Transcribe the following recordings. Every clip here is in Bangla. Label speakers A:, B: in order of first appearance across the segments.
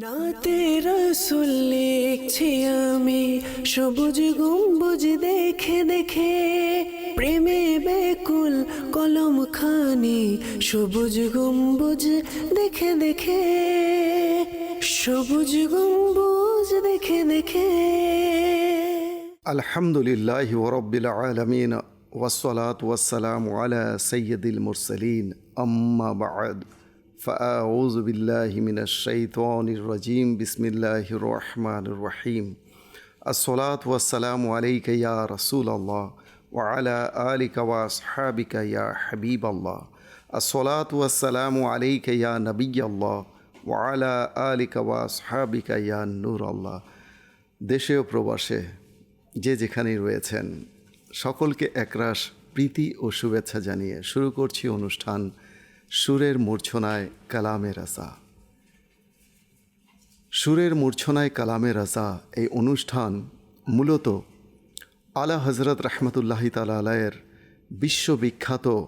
A: নাতে রসুল লিখছি আমি, সবুজ গম্বুজ দেখে দেখে। প্রেমে বেকুল কলম খানি, সবুজ গম্বুজ দেখে দেখে। সবুজ গম্বুজ দেখে দেখে।
B: আলহামদুলিল্লাহ ওরব্বিল আলমিন ওয়াসালাত ওয়াসালাম আলা সৈয়দুল মুরসালিন, আম্মা বাদ। فأعوذ بالله من الشيطان الرجيم بسم الله الرحمن الرحيم الصلاة والسلام عليك يا رسول الله وعلى آلك وأصحابك يا حبيب الله الصلاة والسلام عليك يا نبي الله وعلى آلك وأصحابك يا نور الله দেশে ও প্রবাসে যে যেখানেই রয়েছেন সকলকে একরাশ প্রীতি ও শুভেচ্ছা জানিয়ে শুরু করছি অনুষ্ঠান সুরের মূর্ছনায় কালামে রাসা সুরের মূর্ছনায় কালামে রাসা এই অনুষ্ঠান মূলত আলা হজরত রহমতুল্লাহি তালা আলায়ের বিশ্ববিখ্যাত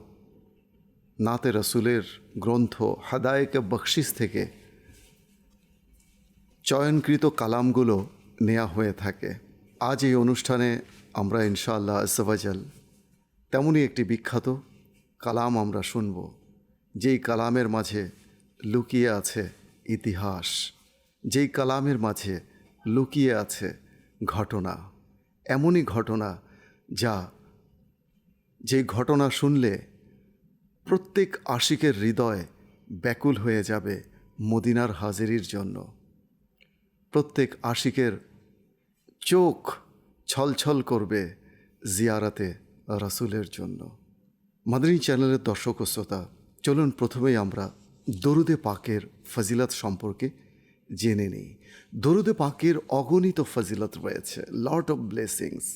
B: নাতে রসুলের গ্রন্থ হাদায়কে বকশিস থেকে চয়নকৃত কালামগুলো নেওয়া হয়ে থাকে। আজ এই অনুষ্ঠানে আমরা ইনশাআল্লাহ আসবাজাল তেমনই একটি বিখ্যাত কালাম আমরা শুনব। যেই কালামের মাঝে লুকিয়ে আছে ইতিহাস, যেই কালামের মাঝে লুকিয়ে আছে ঘটনা, এমনই ঘটনা যা যে ঘটনা শুনলে প্রত্যেক আশিকের হৃদয় ব্যাকুল হয়ে যাবে মদিনার হাজিরির জন্য। প্রত্যেক আশিকের চোখ ছলছল করবে জিয়ারাতে রাসুলের জন্য। মাদানী চ্যানেলের দর্শক শ্রোতা চলুন প্রথমেই আমরা দরুদে পাকের ফজিলত সম্পর্কে জেনে নিই। দরুদে পাকের অগণিত ফজিলত রয়েছে লট অফ ব্লেসিংস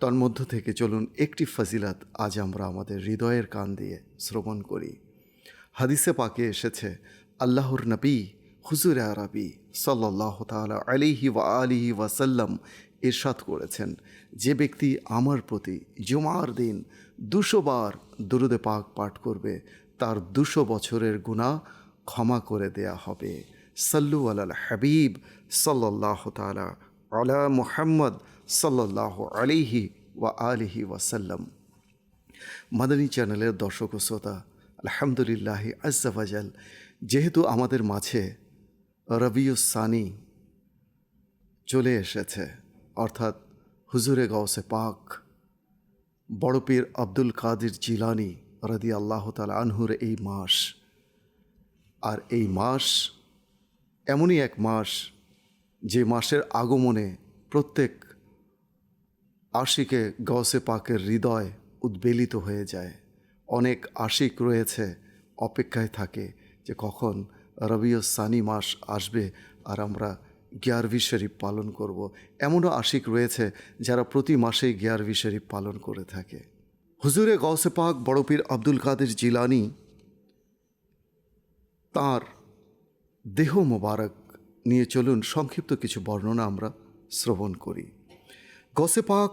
B: তন্মধ্য থেকে চলুন একটি ফজিলত আজ আমরা আমাদের হৃদয়ের কান দিয়ে শ্রবণ করি। হাদিসে পাকে এসেছে, আল্লাহর নবী, হুজুর আরবি সাল্লাহ তালা আলিহি ওয়া আলিহি ওয়াসাল্লাম ইরশাদ করেছেন, যে ব্যক্তি আমার প্রতি জুমার দিন দুশো বার দুরুদে পাক পাঠ করবে তার দুশো বছরের গুণা ক্ষমা করে দেয়া হবে। সাল্লু আলাল হাবিব সাল্লাহ তালা আলা মুহাম্মদ সাল্লাহ আলিহি ওয়া আলিহি ওয়াসাল্লাম। মাদানী চ্যানেলের দর্শক ও শ্রোতা, আলহামদুলিল্লাহ আজ্জাফাজাল যেহেতু আমাদের মাঝে রবিউসানি চলে এসেছে, অর্থাৎ হুজুরে গৌসে পাক, বড় পীর আব্দুল কাদির জিলানি রদি আল্লাহ তালা আনহুর এই মাস। আর এই মাস এমনই এক মাস যে মাসের আগমনে প্রত্যেক আশিকে গসে পাকের হৃদয় উদ্বেলিত হয়ে যায়। অনেক আশিক রয়েছে, অপেক্ষায় থাকে যে কখন রবিও সানি মাস আসবে আর আমরা গিয়ারভি শরীফ পালন করব। এমনও আশিক রয়েছে যারা প্রতি মাসেই গিয়ারভি শরীফ পালন করে থাকে। হুজুরে গৌসে পাক বড়পীর আব্দুল কাদের জিলানি, তার দেহ মোবারক নিয়ে চলুন, সংক্ষিপ্ত কিছু বর্ণনা আমরা শ্রবণ করি। গসে পাক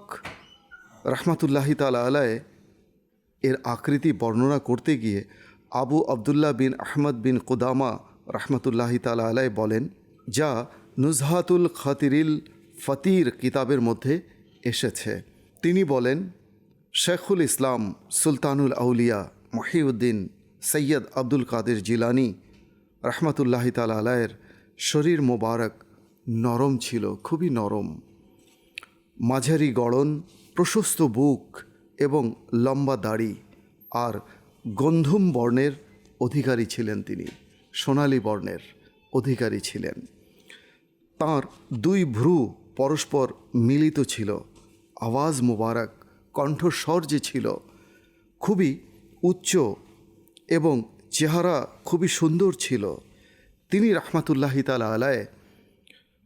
B: রহমাতুল্লাহি তালা আলায় এর আকৃতি বর্ণনা করতে গিয়ে আবু আবদুল্লাহ বিন আহমদ বিন কুদামা রহমতুল্লাহি তালা আলাই বলেন, যা নুজহাতুল খাতিরিল ফতির কিতাবের মধ্যে এসেছে। তিনি বলেন শেখুল ইসলাম সুলতানুল আউলিয়া মহিউদ্দিন সৈয়দ আব্দুল কাদের জিলানি রহমতুল্লাহি তালা আলায়ের শরীর মোবারক নরম ছিল, খুবই নরম। মাঝারি গড়ন, প্রশস্ত বুক এবং লম্বা দাড়ি আর গন্ধম বর্ণের অধিকারী ছিলেন তিনি, সোনালী বর্ণের অধিকারী ছিলেন। তার দুই ভ্রু পরস্পর মিলিত ছিল, আওয়াজ মোবারক কণ্ঠস্বর যে ছিল খুবই উচ্চ এবং চেহারা খুবই সুন্দর ছিল। তিনি রহমাতুল্লাহি তালা আলায়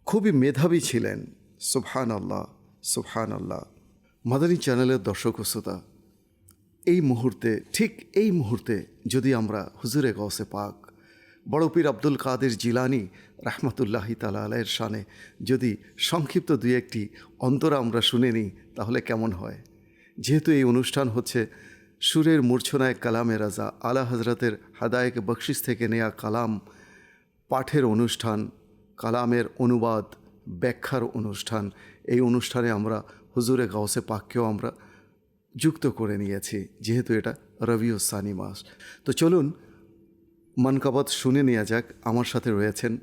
B: খুবই মেধাবী ছিলেন। সুবহান আল্লাহ সুবহান আল্লাহ মাদানী চ্যানেলের দর্শক শ্রোতা, এই মুহূর্তে, ঠিক এই মুহূর্তে যদি আমরা হুজুরে গৌসে পাক, বড় পীর আব্দুল কাদের জিলানি রাহমাতুল্লাহি তালা আলায়ের শানে যদি সংক্ষিপ্ত দুই একটি অন্তরা আমরা শুনে নিই, তাহলে কেমন হয়? যেহেতু এই অনুষ্ঠান হচ্ছে সুরের মূর্ছনায় কালামে রাজা আলা হজরতের হাদায়ক বকশিস থেকে নেয়া কালাম পাঠের অনুষ্ঠান, কালামের অনুবাদ, ব্যাখ্যার অনুষ্ঠান, এই অনুষ্ঠানে আমরা হুজুরে গাউসে পাককেও আমরা যুক্ত করে নিয়েছি, যেহেতু এটা রবিউ সানি মাস। তো চলুন, মনকাবাত শুনে নেওয়া যাক। আমার সাথে রয়েছেন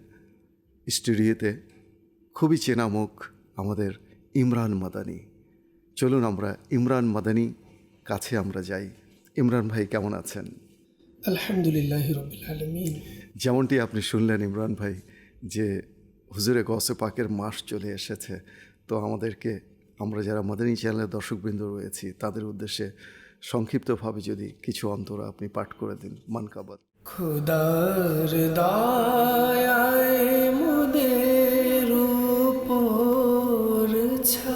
B: স্টুডিওতে খুবই চেনা মুখ আমাদের ইমরান মাদানি। চলুন আমরা ইমরান মাদানি কাছে আমরা যাই। ইমরান ভাই কেমন আছেন?
C: আলহামদুলিল্লাহ রবিল আলমিন।
B: যেমনটি আপনি শুনলেন ইমরান ভাই যে হুজুরে গসে পাকের মাস চলে এসেছে তো আমাদেরকে আমরা যারা মাদানী চ্যানেলের দর্শকবৃন্দ রয়েছি তাদের উদ্দেশ্যে সংক্ষিপ্তভাবে যদি কিছু অন্তর আপনি পাঠ করে দিন মানকাবাদ
C: খুদার দায়ায় মোদের উপর ছায়া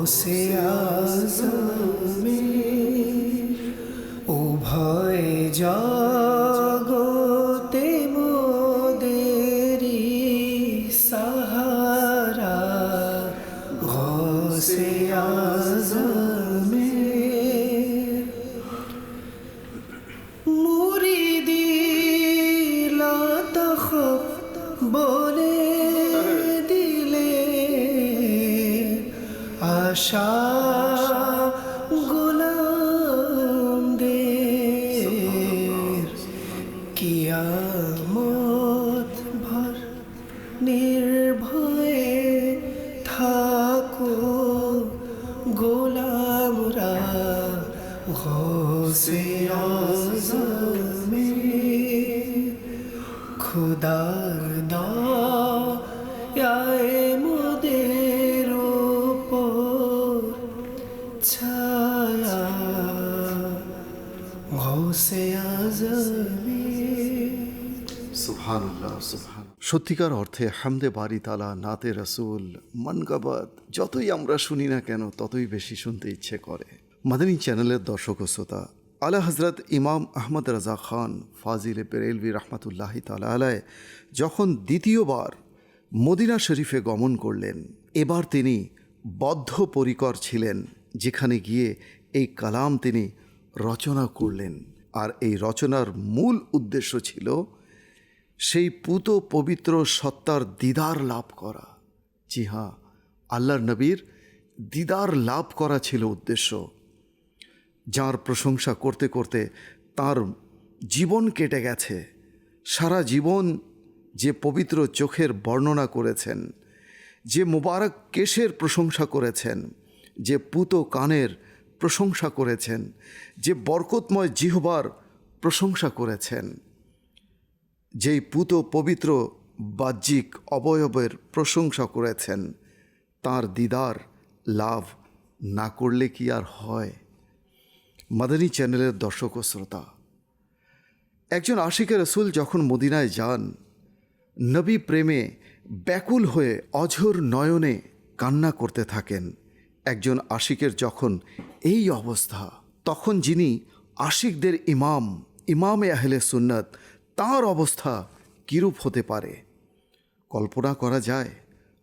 C: গৌসে আজমের
B: সত্যিকার অর্থে হামদে বাড়ি তালা, নাতে রসুল মনকাবাদ যতই আমরা শুনি না কেন, ততই বেশি শুনতে ইচ্ছে করে। মাদানী চ্যানেলের দর্শক ও শ্রোতা, আলা হজরত ইমাম আহমদ রাজা খান ফাজিলে বেরেলভি রহমতুল্লাহ তালা আলায় যখন দ্বিতীয়বার মদিনা শরীফে গমন করলেন, এবার তিনি বদ্ধপরিকর ছিলেন, যেখানে গিয়ে এই কালাম তিনি রচনা করলেন। আর এই রচনার মূল উদ্দেশ্য ছিল সেই পুত পবিত্র সত্তার দিদার লাভ করা। জি হ্যাঁ আল্লাহর নবীর দিদার লাভ করা ছিল উদ্দেশ্য। যার প্রশংসা করতে করতে তার জীবন কেটে গেছে। সারা জীবন যে পবিত্র চোখের বর্ণনা করেছেন, যে মোবারক কেশের প্রশংসা করেছেন, যে পুত কানের প্রশংসা করেছেন, যে বরকতময় জিহবার প্রশংসা করেছেন। যেই পুত পবিত্র বাহ্যিক অবয়বের প্রশংসা করেছেন, তার দিদার লাভ না করলে কি আর হয়? মাদানী চ্যানেলের দর্শক ও শ্রোতা, একজন আশিকের রসুল যখন মদিনায় যান, নবী প্রেমে ব্যাকুল হয়ে অঝোর নয়নে কান্না করতে থাকেন। একজন আশিকের যখন এই অবস্থা, তখন যিনি আশিকদের ইমাম ইমামে আহলে সুন্নত তার অবস্থা কিরূপ হতে পারে? কল্পনা করা যায়,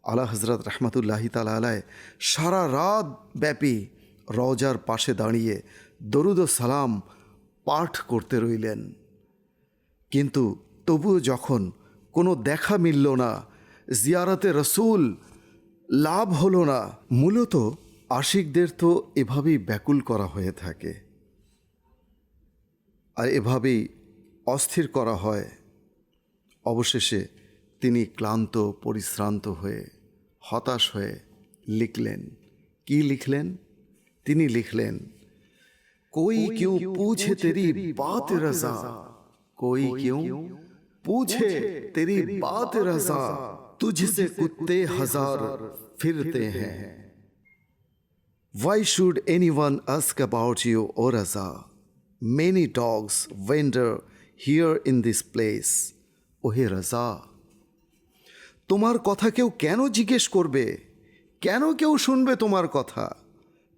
B: আলা হজরত রহমতুল্লাহি তালা আলায় সারা রাত ব্যাপী রওজার পাশে দাঁড়িয়ে দরুদ সালাম পাঠ করতে রইলেন। কিন্তু তবুও যখন কোনো দেখা মিলল না, জিয়ারতে রসুল লাভ হলো না, মূলত আশিকদের তো এভাবেই ব্যাকুল করা হয়ে থাকে। আর এভাবেই অস্থির করা হয় অবশেষে তিনি ক্লান্ত পরিশ্রান্ত হয়ে হতাশ হয়ে লিখলেন কি লিখলেন তিনি লিখলেন कोई क्यों पूछे तेरी बात रजा कोई क्यों पूछे तेरी बात रजा तुझसे कुत्ते हजार फिरते हैं Why should anyone ask about you, O Raza? Many dogs wander here in this place. ওহে রাজা। তোমার কথা কেউ কেন জিজ্ঞেস করবে? কেন কেউ শুনবে তোমার কথা?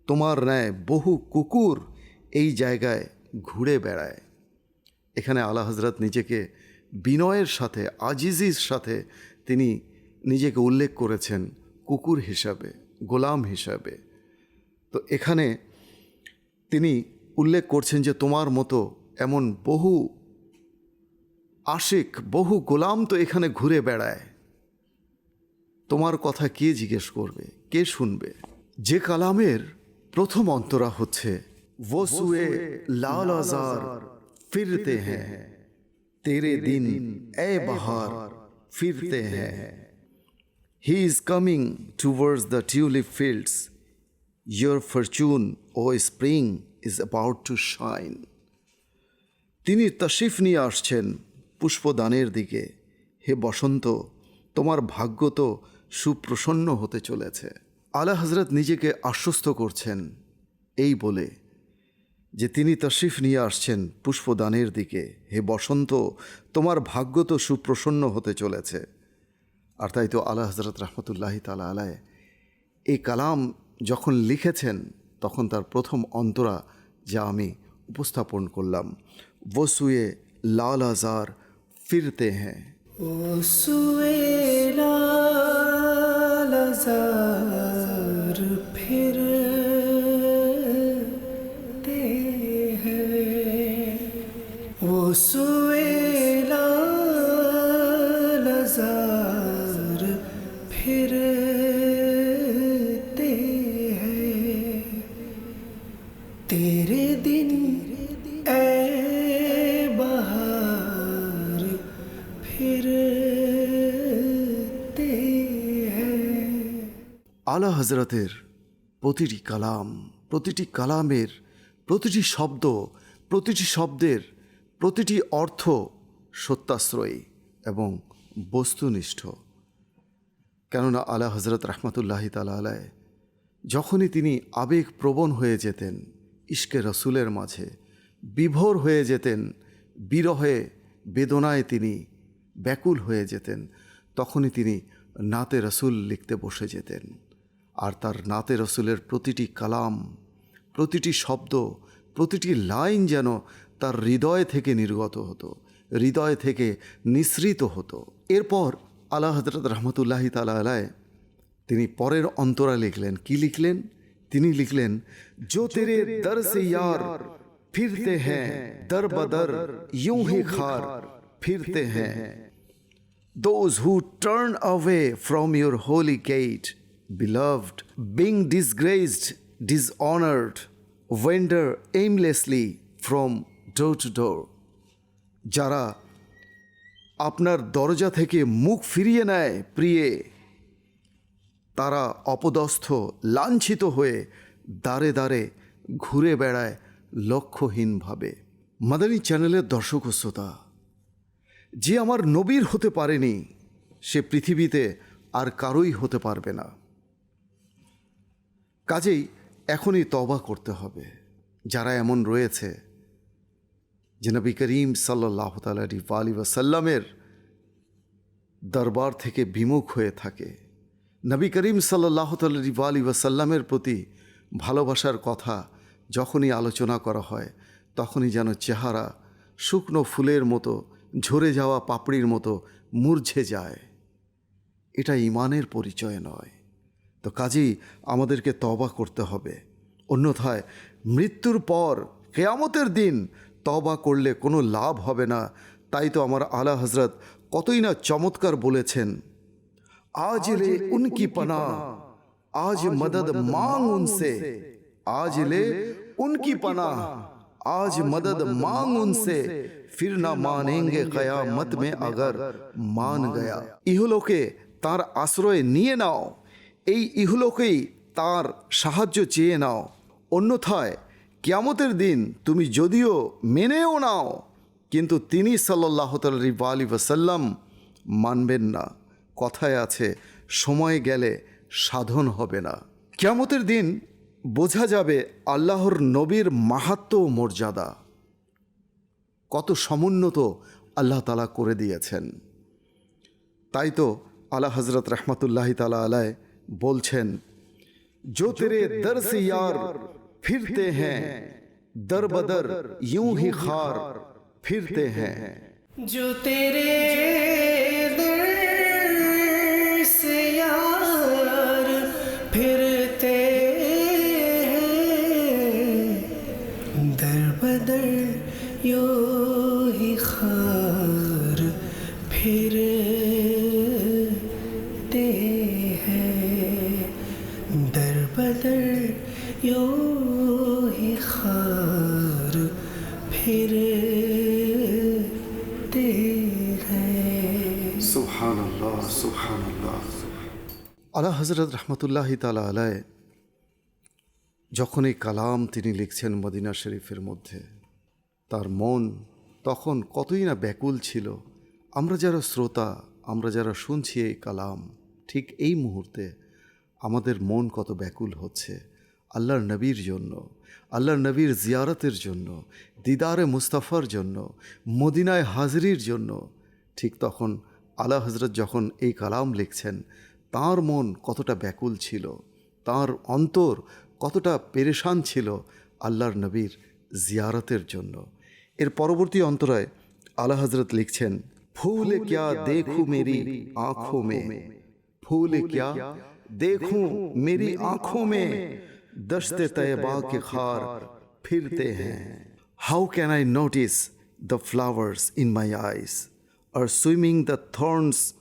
B: তোমার ন্যায় বহু কুকুর এই জায়গায় ঘুরে বেড়ায়। এখানে আলা হজরত নিজেকে বিনয়ের সাথে, আজিজির সাথে তিনি নিজেকে উল্লেখ করেছেন কুকুর হিসাবে, গোলাম হিসাবে। তো এখানে তিনি উল্লেখ করছেন যে তোমার মতো এমন বহু আশিক, বহু গোলাম তো এখানে ঘুরে বেড়ায়। তোমার কথা কে জিজ্ঞেস করবে? কে শুনবে? যে কালামের প্রথম অন্তরা হচ্ছে, ওসুয়ে লাল আজার ফিরতে হ্যাঁ তেরে দিন এ বাহার ফিরতে হ্যাঁ। He is coming towards the tulip fields your fortune O spring is about to shine তিনি তশিফ নিয়ে আসছেন। পুষ্পদানের দিকে। হে বসন্ত, তোমার ভাগ্য তো সুপ্রসন্ন হতে চলেছে। আলা হজরত নিজেকে আশ্বস্ত করছেন। এই বলে, যে তিনি তশরিফ নিয়ে আসছেন পুষ্পদানের দিকে। হে বসন্ত, তোমার ভাগ্য তো সুপ্রসন্ন হতে চলেছে। আর তাই তো আলা হজরত রহমতুল্লাহি তালা আলায় এই কালাম যখন লিখেছেন, তখন তার প্রথম অন্তরা যা আমি উপস্থাপন করলাম। বসুয়ে লাল আজার
C: پھرتے ہیں۔ سویلا پھر وہ سویلا
B: پھر হজরতের প্রতিটি কালাম, প্রতিটি কালামের প্রতিটি শব্দ, প্রতিটি শব্দের প্রতিটি অর্থ সত্যাশ্রয়ী এবং বস্তুনিষ্ঠ। কেননা আলা হজরত রহমতুল্লাহি তালা আলায় যখনই তিনি আবেগপ্রবণ হয়ে যেতেন, ইশকে রসুলের মাঝে বিভোর হয়ে যেতেন, বিরহে বেদনায় তিনি ব্যাকুল হয়ে যেতেন, তখনই তিনি নাতে রসুল লিখতে বসে যেতেন। আর তার নাতে রসুলের প্রতিটি কালাম, প্রতিটি শব্দ, প্রতিটি লাইন যেন তার হৃদয় থেকে নির্গত হতো, হৃদয় থেকে নিঃসৃত হতো। এরপর আল্লাহ হজরত রহমতুল্লাহি তালা আলায় তিনি পরের অন্তরা লিখলেন। কি লিখলেন? তিনি লিখলেন জো তেরে দর ইয়ার, ফিরতে হ্যাঁ দর বদর, ইউ হে খার, ফিরতে হ্যাঁ। Those who turn away from your holy gate beloved, being disgraced, dishonored, wander aimlessly from door to door. যারা আপনার দরজা থেকে মুখ ফিরিয়ে নেয়, প্রিয়ে, তারা অপদস্থ, লাঞ্ছিত হয়ে দাঁড়ে দাঁড়ে ঘুরে বেড়ায় লক্ষ্যহীনভাবে। মাদানী চ্যানেলের দর্শক শ্রোতা, যে আমার নবীর হতে পারেনি, সে পৃথিবীতে আর কারোই হতে পারবে না। কাজেই এখনই তবা করতে হবে। যারা এমন রয়েছে, যে নবী করিম সাল্লাহ তালি আলী ওয়াসাল্লামের দরবার থেকে বিমুখ হয়ে থাকে, নবী করিম সাল্লাহ তালি আলী ওয়াসাল্লামের প্রতি ভালোবাসার কথা যখনই আলোচনা করা হয়, তখনই যেন চেহারা শুকনো ফুলের মতো, ঝরে যাওয়া পাপড়ির মতো মূর্ঝে যায়। এটা ইমানের পরিচয় নয়। তো কাজেই আমাদেরকে তবা করতে হবে। অন্যথায় মৃত্যুর পর কেয়ামতের দিন তবা করলে কোনো লাভ হবে না। তাই তো আমার আলা হজরত কতই না চমৎকার বলেছেন আজ রে উনকি পানা আজ মদদ মাং উনসে আজ লে উনকি পানা আজ মদদ মাং উনসে ফির না মানেঙ্গে কয়ামত মে আগর মান গয়া। ইহলোকে তার আশ্রয় নিয়ে নাও। এই ইহলোকেই তার সাহায্য চেয়ে নাও। অন্যথায় কিয়ামতের দিন তুমি যদিও মেনেও নাও, কিন্তু তিনি সাল্লাহ তালি আলী ওসাল্লাম মানবেন না। কথায় আছে, সময় গেলে সাধন হবে না। কিয়ামতের দিন বোঝা যাবে আল্লাহর নবীর মাহাত্ম মর্যাদা। কত সমুন্নত আল্লাহ তালা করে দিয়েছেন। তাই তো আলা হজরত রহমতুল্লাহ তালা আলায় বলছেন
C: تیرے দর سے ইয়ার ফিরতে হ্যাঁ در بدر یوں ہی خار
B: پھرتے ہیں۔ جو تیرے আলা হজরত রহমতুল্লাহি তালা আলায় যখন এই কালাম তিনি লিখছেন মদিনা শরীফের মধ্যে, তার মন তখন কতই না ব্যাকুল ছিল। আমরা যারা শ্রোতা, আমরা যারা শুনছি এই কালাম, ঠিক এই মুহূর্তে আমাদের মন কত ব্যাকুল হচ্ছে আল্লাহর নবীর জন্য, আল্লাহর নবীর জিয়ারতের জন্য, দিদারে মুস্তাফার জন্য, মদিনায় হাজরির জন্য। ঠিক তখন আলা হজরত যখন এই কালাম লিখছেন তার মন কতটা ব্যাকুল ছিল তার অন্তর কতটা পেরেশান ছিল আল্লাহর নবীর জিয়ারতের জন্য। এর পরবর্তী অন্তরায় আল্লাহ হজরত লিখছেন ফুল ক্যা দেখু মেরি আঁখো মে। ফুল ক্যা দেখু মেরি আঁখো মে। দশতে তয়বা কে খার ফিরতে হ্যাঁ। How can I notice the flowers in my eyes are swimming the thorns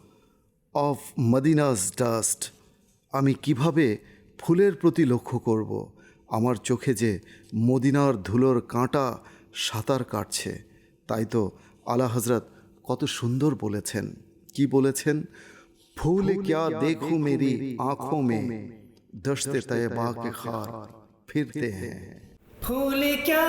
B: of Medina's dust. আমি কীভাবে ফুলের প্রতি লক্ষ্য করব? আমার চোখে যে মদিনার ধুলোর কাঁটা সাঁতার কাটছে তাই তো আলা হজরত কত সুন্দর বলেছেন। কি বলেছেন? ফুল
C: ক্যা দেখো মেরি আঁখো মে। দশতে তয়বা কে খার ফিরতে হ্যাঁ ফুল ক্যা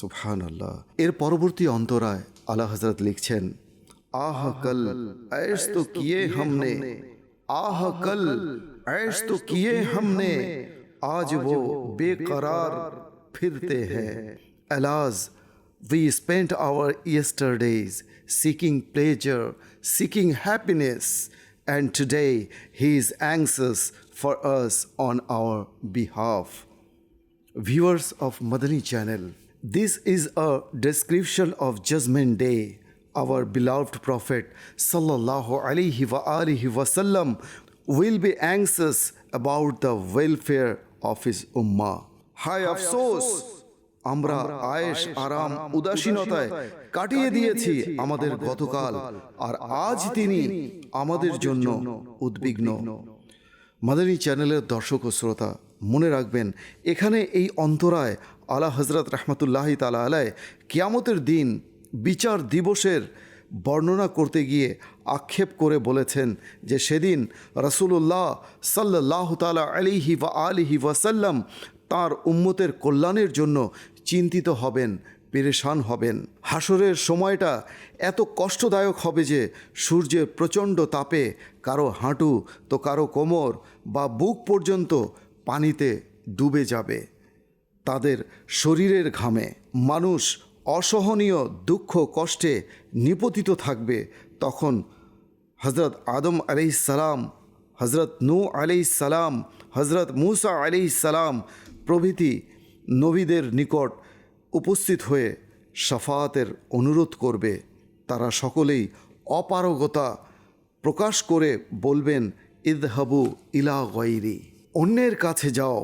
B: সুফহান আল্লাহ এর পরবর্তী অন্তরায় আলা হজরত লিখছেন، আহ কল এস তো কিয়ে হমনে? آہ کل عیش تو کیے ہم نے آج وہ بے قرار پھرتے ہیں الاز وی اسپینڈ آور ایسٹر ڈیز سیکنگ پلیجر سیکنگ ہیپینیس اینڈ ٹوڈے ہی اینگسس فار اس آن آور بیہاف ویورس آف مدنی چینل this is a description of Judgment Day. Our beloved Prophet sallallahu alaihi wa alihi wasallam will be anxious about the welfare of his ummah. Hi afsos! আমরা আয়েশ আরাম উদাসীনতায় কাটিয়ে দিয়েছি আমাদের গতকাল আর আজ তিনি আমাদের জন্য উদ্বিগ্ন মাদানী চ্যানেলের দর্শক ও শ্রোতা মনে রাখবেন এখানে এই অন্তরায় আলা হজরত রহমতুল্লাহি তালা আলায় কিয়ামতের দিন বিচার দিবসের বর্ণনা করতে গিয়ে আক্ষেপ করে বলেছেন যে সেদিন রসুল্লাহ সাল্লাহ তালা আলিহি ওয়া আলিহি ওয়াসাল্লাম তাঁর উম্মতের কল্যাণের জন্য চিন্তিত হবেন, পেরেশান হবেন। হাসরের সময়টা এত কষ্টদায়ক হবে যে সূর্যের প্রচণ্ড তাপে কারও হাঁটু তো কারও কোমর বা বুক পর্যন্ত পানিতে ডুবে যাবে। তাদের শরীরের ঘামে। মানুষ অসহনীয় দুঃখ, কষ্টে নিপতিত থাকবে তখন হজরত আদম সালাম হজরত নূ সালাম হজরত মুসা সালাম প্রভৃতি নবীদের নিকট উপস্থিত হয়ে সাফাতের অনুরোধ করবে। তারা সকলেই অপারগতা প্রকাশ করে বলবেন, ইদহাবু ইলা গৈরি অন্যের কাছে যাও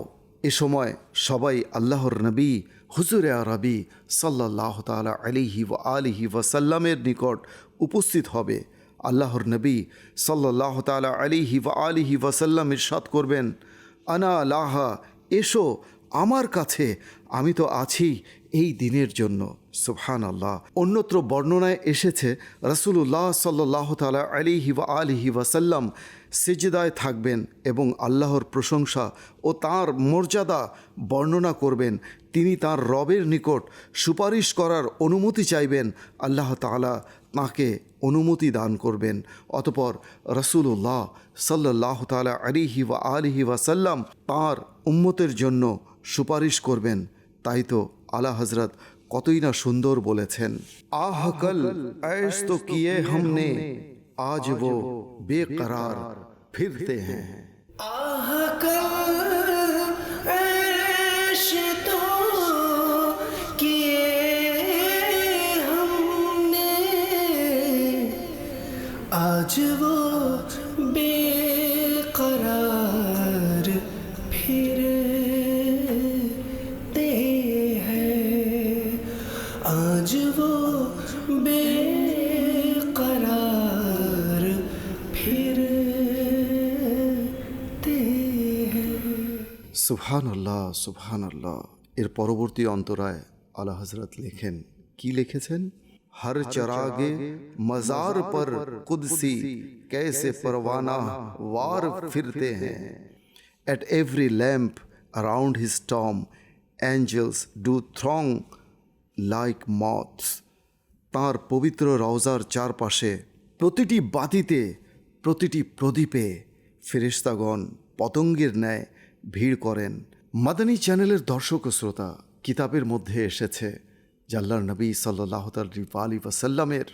B: এ সময় সবাই আল্লাহর নবী, হুজুরে আরবি সাল্লাহ তালা আলিহি ও আলিহি ওয়াসাল্লামের নিকট উপস্থিত হবে। আল্লাহর নবী সাল্লাহ তালা আলিহি ও আলিহি ওয়াসাল্লাম ইরশাদ করবেন, আনা আল্লাহ এসো আমার কাছে, আমি তো আছি এই দিনের জন্য সুবহান আল্লাহ অন্যত্র বর্ণনায় এসেছে রসুল্লাহ সাল্লাহ তালা আলিহি ওয়া আলিহি ওয়াসাল্লাম সিজদায় থাকবেন এবং আল্লাহর প্রশংসা ও তার মর্যাদা বর্ণনা করবেন। তিনি তার রবের নিকট সুপারিশ করার অনুমতি চাইবেন, আল্লাহ তালা তাঁকে অনুমতি দান করবেন। অতপর রসুল্লাহ সাল্লাহ তালা আলিহি ওয়া আলিহি ওয়াসাল্লাম তাঁর উম্মতের জন্য সুপারিশ করবেন। তাই তো আলা হজরত কতই না সুন্দর বলেছেন আহ কল ऐश तो किए हमने आज वो बेकरार फिरते हैं
C: आह कल ऐश तो किए हमने आज वो
B: সুবহান আল্লাহ সুবহান আল্লাহ এর পরবর্তী অন্তরায় আলা হজরত লেখেন কি লিখেছেন हर चरागे मजार पर कुदसी कैसे परवाना वार फिरते हैं at every lamp around his tomb angels do throng like moths তাঁর পবিত্র রওজার চারপাশে প্রতিটি বাতিতে প্রতিটি প্রদীপে ফেরেশতাগণ পতঙ্গের ন্যায় ভিড় করেন। মাদানী চ্যানেলের দর্শক ও শ্রোতা কিতাবের মধ্যে এসেছে জাল্লার নবী সাল্লাহ আলী ওয়াসাল্লামের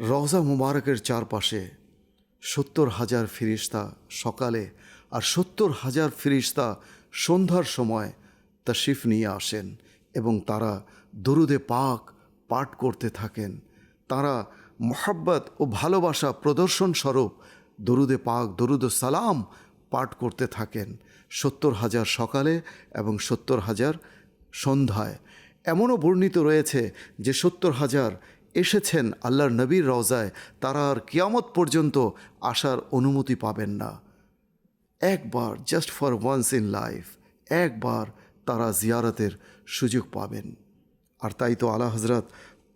B: রওজা মুবারকের চারপাশে সত্তর হাজার ফিরিস্তা সকালে আর সত্তর হাজার ফিরিস্তা সন্ধ্যার সময় তশিফ নিয়ে আসেন এবং তারা দরুদে পাক পাঠ করতে থাকেন। তারা মোহাব্বত ও ভালোবাসা প্রদর্শন স্বরূপ দরুদে পাক, দরুদ সালাম পাঠ করতে থাকেন সত্তর হাজার সকালে এবং সত্তর হাজার সন্ধ্যায়। এমনও বর্ণিত রয়েছে যে সত্তর হাজার এসেছেন আল্লাহর নবীর রওজায়, তারা আর কিয়ামত পর্যন্ত আসার অনুমতি পাবেন না। একবার just for once in life একবার তারা জিয়ারতের সুযোগ পাবেন। আর তাই তো আলা হজরত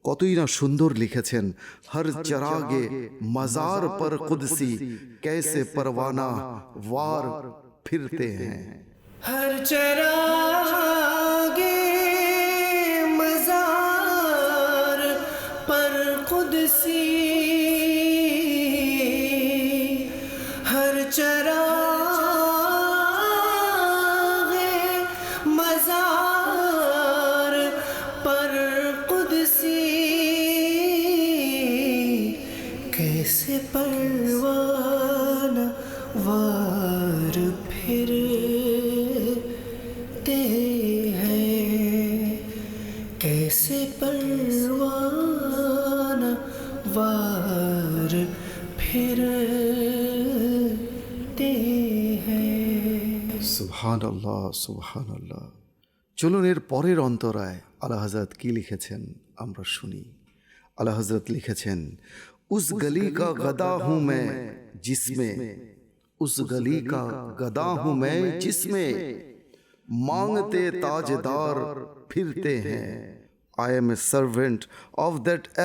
B: کتوئی
C: نہ شندر لکھے چھن ہر چراغ مزار پر قدسی کیسے پروانہ وار پھرتے ہیں ہر چراغ مزار پر قدسی اللہ
B: সুবহান আল্লাহ চলুন এর পরের অন্তরায় আল্লাহ হজরত কী লিখেছেন আমরা শুনি। আল্লাহ হজরত লিখেছেন اس گلی کا گدا ہوں میں جس میں اس گلی کا گدا ہوں میں جس میں مانگتے تاجدار پھرتے ہیں آئی ایم اے سروینٹ آف دیٹ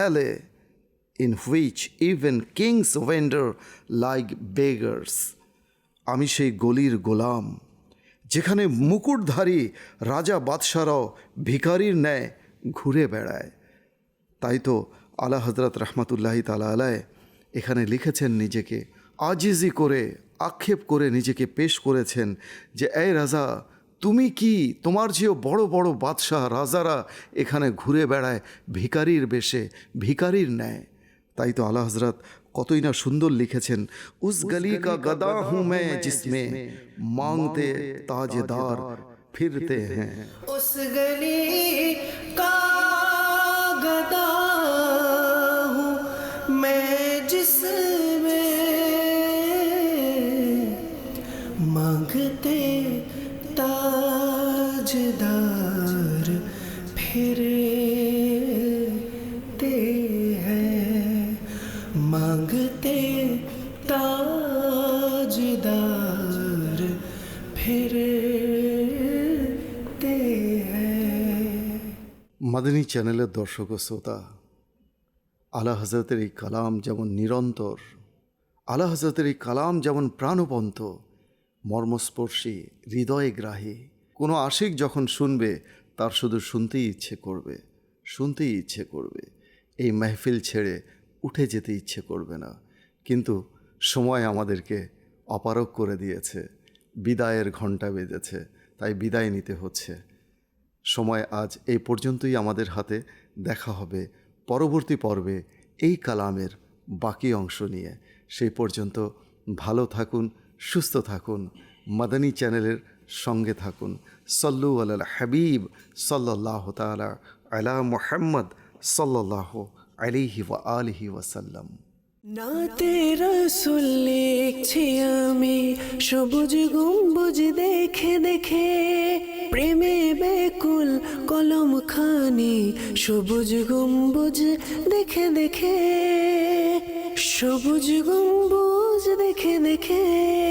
B: which even kings wonder like beggars আমি সেই গলির গোলাম যেখানে মুকুটধারী রাজা বাদশারাও ভিখারির ন্যায় ঘুরে বেড়ায়। তাই তো আলা হজরত রহমতুল্লাহি তালা আলায় এখানে লিখেছেন নিজেকে, আজিজি করে, আক্ষেপ করে নিজেকে পেশ করেছেন যে, এই রাজা, তুমি কি তোমার চেয়েও বড় বড় বাদশাহ রাজারা এখানে ঘুরে বেড়ায় ভিকারির বেশে ভিকারির ন্যায়? তাই তো আলা হজরত কতই না সুন্দর লিখেছেন। উস গলি কা গদা হু
C: মে জিসমে মাংতে তাজেদার ফিরতে হ্যাঁ। উস গলি
B: কা চ্যানেলের দর্শক ও শ্রোতা আলা হজরতের এই কালাম যেমন নিরন্তর আলা হজরতের এই কালাম যেমন প্রাণবন্ত, মর্মস্পর্শী, হৃদয়গ্রাহী, কোনো আশিক যখন শুনবে, তার শুধু শুনতেই ইচ্ছে করবে, শুনতেই ইচ্ছে করবে। এই মেহফিল ছেড়ে উঠে যেতে ইচ্ছে করবে না। কিন্তু সময় আমাদেরকে অপারক করে দিয়েছে, বিদায়ের ঘণ্টা বেজেছে তাই বিদায় নিতে হচ্ছে। সময় আজ এই পর্যন্তই আমাদের হাতে দেখা হবে পরবর্তী পর্বে এই কালামের বাকি অংশ নিয়ে। সেই পর্যন্ত ভালো থাকুন, সুস্থ থাকুন, মাদানী চ্যানেলের সঙ্গে থাকুন। সল্লু আল হাবিব সাল্লাহ তালা আলা মোহাম্মদ সাল্লাহ আলিহি ওয়া আলিহি ওয়াসাল্লাম।
C: নাতে রসুল লিখছি আমি, সবুজ গম্বুজ দেখে দেখে। প্রেমে বেকুল কলম খানি সবুজ গম্বুজ দেখে দেখে সবুজ গম্বুজ দেখে দেখে।